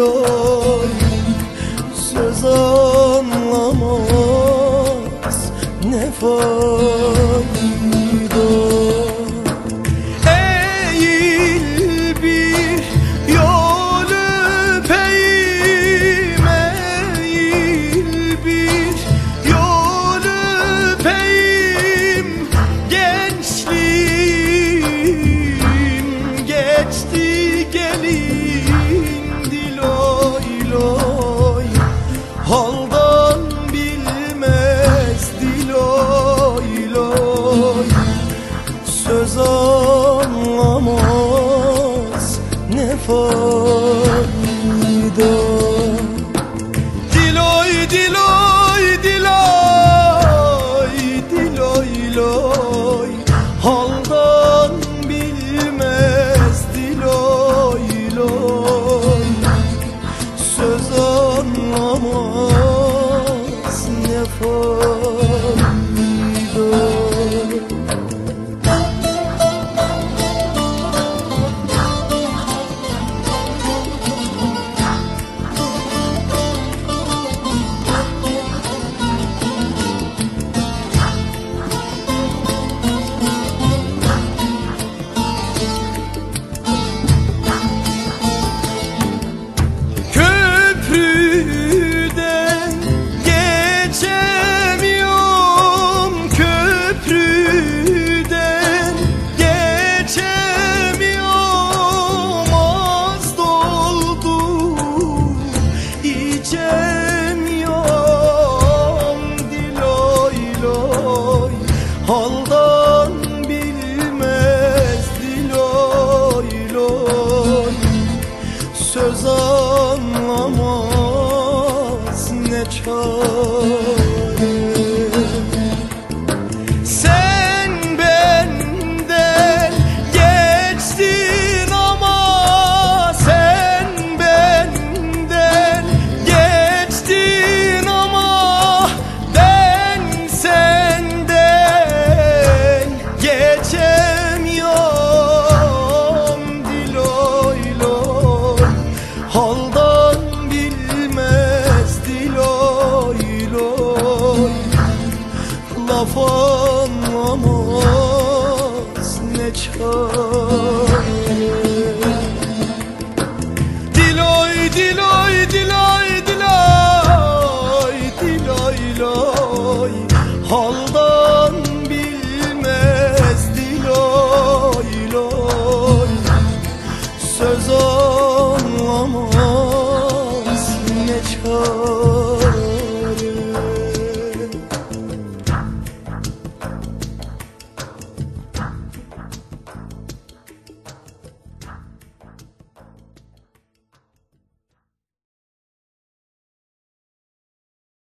loy Söz anlamaz ne fayda ne fayda. Diloy diloy diloy diloy içemiyorum Diloy loy haldan bilmez Diloy loy. Söz anlamaz ne çare laf anlamaz ne çare? Diloy diloy diloy diloy diloy diloy Halda